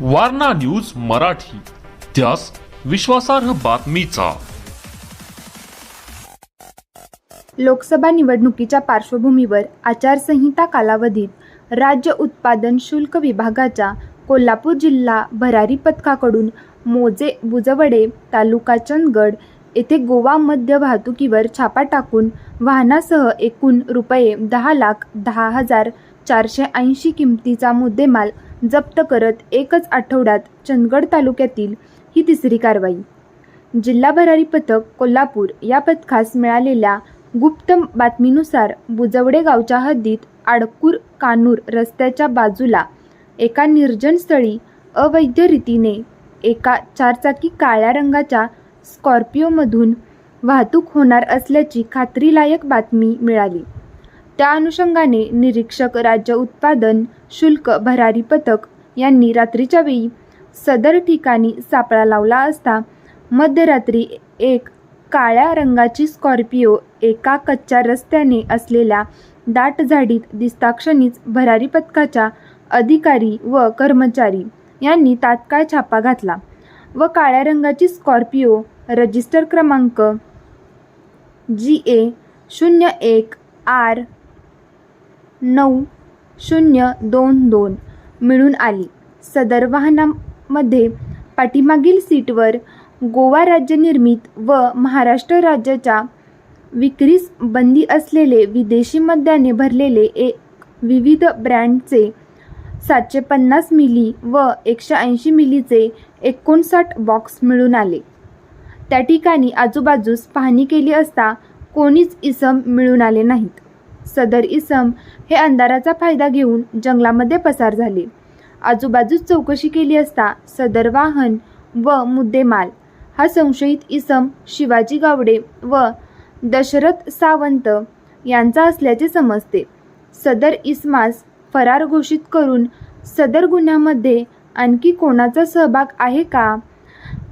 Warna news Marathi. त्यास विश्वासार्ह बातमीचा. लोकसभा निवडणुकीच्या पार्श्वभूमीवर आचारसंहिता कालावधीत राज्य उत्पादन शुल्क विभागाच्या कोल्हापूर जिल्हा भरारी पथकाकडून मोजे बुजवडे तालुका चंदगड येथे गोवा मध्य वाहतुकीवर छापा टाकून वाहनासह एकूण रुपये दहा लाख दहा हजार चारशे ऐंशी किमतीचा मुद्देमाल जप्त करत एकच आठवड्यात चंदगड तालुक्यातील ही तिसरी कारवाई. जिल्हा भरारी पथक कोल्हापूर या पथकास मिळालेल्या गुप्त बातमीनुसार बुजवडे गावच्या हद्दीत आडकूर कानूर रस्त्याच्या बाजूला एका निर्जन स्थळी अवैध रीतीने एका चारचाकी काळ्या रंगाच्या स्कॉर्पिओमधून वाहतूक होणार असल्याची खात्रीलायक बातमी मिळाली. त्या अनुषंगाने निरीक्षक राज्य उत्पादन शुल्क भरारी पथक यांनी रात्रीच्या वेळी सदर ठिकाणी सापळा लावला असता मध्यरात्री एक काळ्या रंगाची स्कॉर्पिओ एका कच्च्या रस्त्याने असलेल्या दाट झाडीत दिसताक्षणीच भरारी पथकाच्या अधिकारी व कर्मचारी यांनी तात्काळ छापा घातला व काळ्या रंगाची स्कॉर्पिओ रजिस्टर क्रमांक जी ए शून्य एक आर नऊ शून्य दोन दोन मिळून आली. सदर वाहनामध्ये पाठीमागील सीटवर गोवा राज्य निर्मित व महाराष्ट्र राज्याच्या विक्रीस बंदी असलेले विदेशी मद्याने भरलेले एक विविध ब्रँडचे सातशे पन्नास मिली व एकशे ऐंशी मिलीचे एकोणसाठ बॉक्स मिळून आले. त्या ठिकाणी आजूबाजूस पाहणी केली असता कोणीच इसम मिळून आले नाहीत. सदर इसम हे अंधाराचा फायदा घेऊन जंगलामध्ये पसार झाले. आजूबाजूस चौकशी केली असता सदर वाहन व मुद्देमाल हा संशयित इसम शिवाजी गावडे व दशरथ सावंत यांचा असल्याचे समजते. सदर इसमास फरार घोषित करून सदर गुन्ह्यामध्ये आणखी कोणाचा सहभाग आहे का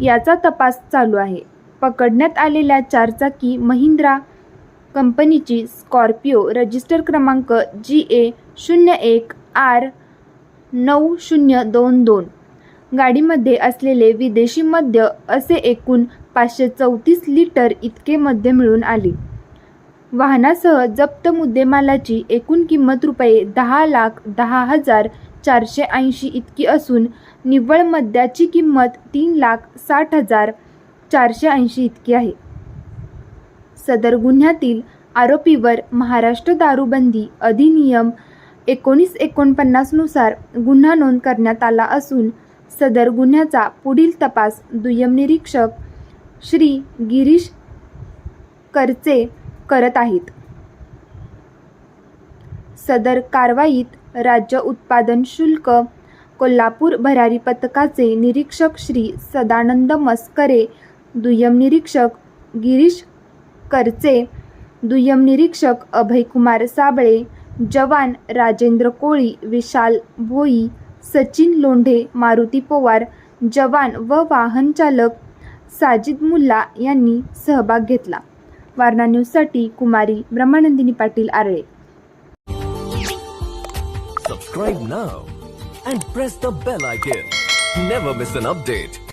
याचा तपास चालू आहे. पकडण्यात आलेल्या चारचाकी महिंद्रा कंपनीची स्कॉर्पिओ रजिस्टर क्रमांक जी ए शून्य एक आर नऊ शून्य दोन दोन. गाडीमध्ये असलेले विदेशी मद्य असे एकूण पाचशे चौतीस लिटर इतके मद्य मिळून आले. वाहनासह जप्त मुद्देमालाची एकूण किंमत रुपये दहा लाख दहा हजार चारशे ऐंशी इतकी असून निव्वळ मद्याची किंमत तीन लाख साठ हजार चारशे ऐंशी इतकी आहे. सदर गुन्ह्यातील आरोपीवर महाराष्ट्र दारूबंदी अधिनियम एकोणीस एकोणपन्नासनुसार गुन्हा नोंद करण्यात आला असून सदर गुन्ह्याचा पुढील तपास दुय्यम निरीक्षक श्री गिरीश करचे करत आहेत. सदर कारवाईत राज्य उत्पादन शुल्क कोल्हापूर भरारी पथकाचे निरीक्षक श्री सदानंद मस्करे दुय्यम निरीक्षक गिरीश करचे. दुय्यम निरीक्षक अभयकुमार साबळे जवान राजेंद्र कोळी विशाल भोई सचिन लोंढे मारुती पवार जवान व वाहन चालक साजिद मुल्ला यांनी सहभाग घेतला. वारणा न्यूजसाठी Kumari Brahmanandini Patil Arale. Subscribe now and press the bell icon never miss an update